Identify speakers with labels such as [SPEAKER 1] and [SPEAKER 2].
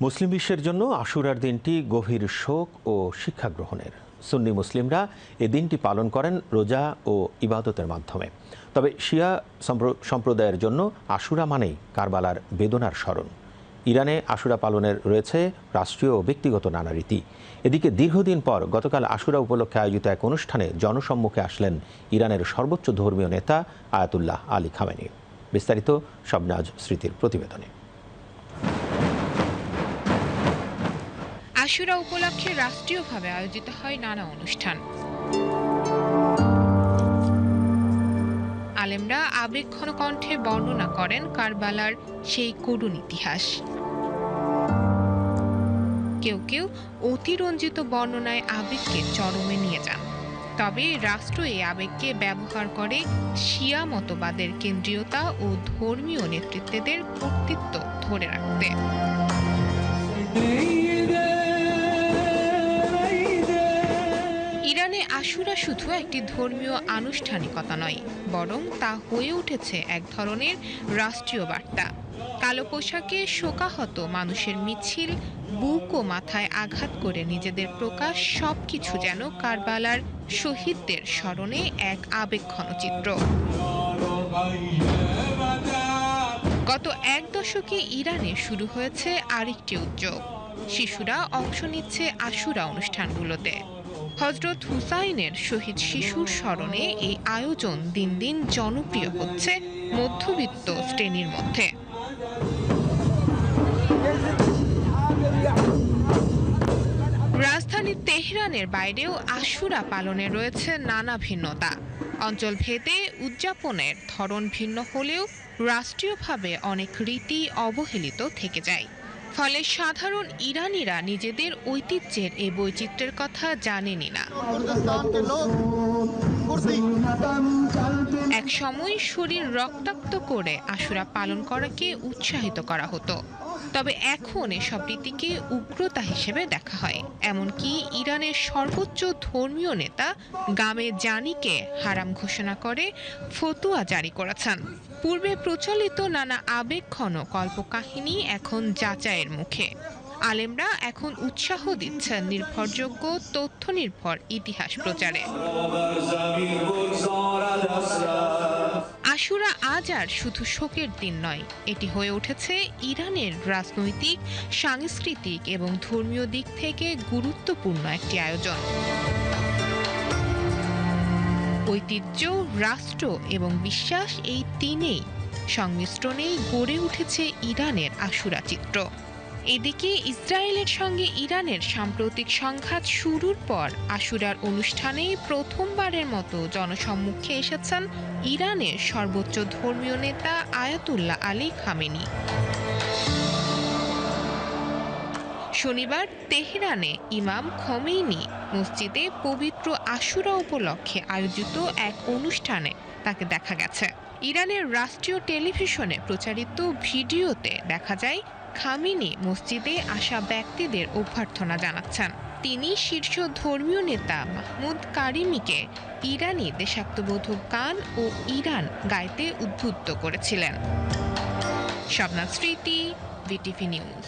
[SPEAKER 1] মুসলিম বিশ্বের জন্য আশুরার দিনটি গভীর শোক ও শিক্ষা গ্রহণের। সুন্নি মুসলিমরা এ দিনটি পালন করেন রোজা ও ইবাদতের মাধ্যমে। তবে শিয়া সম্প্র- সম্প্রদায়ের জন্য আশুরা মানেই কারবালার বেদনার স্মরণ। ইরানে আশুরা পালনের রয়েছে রাষ্ট্রীয় ও ব্যক্তিগত নানা রীতি। এদিকে দীর্ঘদিন পর গতকাল আশুরা উপলক্ষে আয়োজিত এক অনুষ্ঠানে জনসম্মুখে আসলেন ইরানের সর্বোচ্চ ধর্মীয় নেতা আয়াতুল্লাহ আলী খামেনি। বিস্তারিত সবনাজ স্মৃতির প্রতিবেদনে।
[SPEAKER 2] আশুরা উপলক্ষে রাষ্ট্রীয়ভাবে আয়োজিত হয় নানা অনুষ্ঠান। আলেমরা আবেগঘন কণ্ঠে বর্ণনা করেন কারবালার সেই করুণ ইতিহাস। কেউ কেউ অতিরঞ্জিত বর্ণনায় আবেগকে চরমে নিয়ে যান। তবে রাষ্ট্র এই আবেগকে ব্যবহার করে শিয়া মতবাদের কেন্দ্রীয়তা ও ধর্মীয় নেতৃত্বদের কর্তৃত্ব ধরে রাখতে। আশুরা শুধু একটি ধর্মীয় আনুষ্ঠানিকতা নয়, বরং তা হয়ে উঠেছে এক ধরনের রাষ্ট্রীয় বার্তা। কালো পোশাকে শোকাহত মানুষের মিছিল, বুক ও মাথায় আঘাত করে নিজেদের প্রকাশ, সবকিছু যেন কারবালার শহীদদের স্মরণে এক আবেগঘন চিত্র। গত এক দশকে ইরানে শুরু হয়েছে আরেকটি উদ্যোগ। শিশুরা অংশ নিচ্ছে আশুরা অনুষ্ঠানগুলোতে। হজরত হুসাইনের শহীদ শিশুর স্মরণে এই আয়োজন দিন দিন জনপ্রিয় হচ্ছে মধ্যবিত্ত শ্রেণির মধ্যে। রাজধানী তেহরানের বাইরেও আশুরা পালনে রয়েছে নানা ভিন্নতা। অঞ্চল ভেদে উদযাপনের ধরন ভিন্ন হলেও রাষ্ট্রীয়ভাবে অনেক রীতি অবহেলিত থেকে যায়। ফলে সাধারণ ইরানিরা নিজেদের ঐতিহ্যের এই বৈচিত্র্যের কথা জানেনই না। এক সময় শরীর রক্তাক্ত করে আশুরা পালন করাকে উৎসাহিত করা হতো। তবে এখন এসব রীতিকে উগ্রতা হিসেবে দেখা হয়। এমনকি ইরানের সর্বোচ্চ ধর্মীয় নেতা গামে জানিকে হারাম ঘোষণা করে ফতুয়া জারি করেছেন। পূর্বে প্রচলিত নানা আবেগঘন কল্পকাহিনী এখন যাচাইয়ের মুখে। আলেমরা এখন উৎসাহ দিচ্ছেন নির্ভরযোগ্য তথ্য নির্ভর ইতিহাস প্রচারে। আশুরা আজ আর শুধু শোকের দিন নয়, এটি হয়ে উঠেছে ইরানের রাজনৈতিক, সাংস্কৃতিক এবং ধর্মীয় দিক থেকে গুরুত্বপূর্ণ একটি আয়োজন। ঐতিহ্য, রাষ্ট্র এবং বিশ্বাস এই তিনেই সংমিশ্রণেই গড়ে উঠেছে ইরানের আশুরা চিত্র। এদিকে ইসরায়েলের সঙ্গে ইরানের সাম্প্রতিক সংঘাত শুরুর পর আশুরার অনুষ্ঠানে প্রথমবারের মতো জনসম্মুখে এসেছেন ইরানের সর্বোচ্চ ধর্মীয় নেতা আয়াতুল্লাহ আলী খামেনি। শনিবার তেহরানে ইমাম খমেইনি মসজিদে পবিত্র আশুরা উপলক্ষে আয়োজিত এক অনুষ্ঠানে তাকে দেখা গেছে। ইরানের রাষ্ট্রীয় টেলিভিশনে প্রচারিত ভিডিওতে দেখা যায় খামিনি মসজিদে আসা ব্যক্তিদের অভ্যর্থনা জানাচ্ছেন। তিনি শীর্ষ ধর্মীয় নেতা মাহমুদ কারিমিকে ইরানি দেশাত্মবোধক গান ও ইরান গাইতে উদ্বুদ্ধ করেছিলেন। শবনাথ স্মৃতি ভিটিভি নিউজ।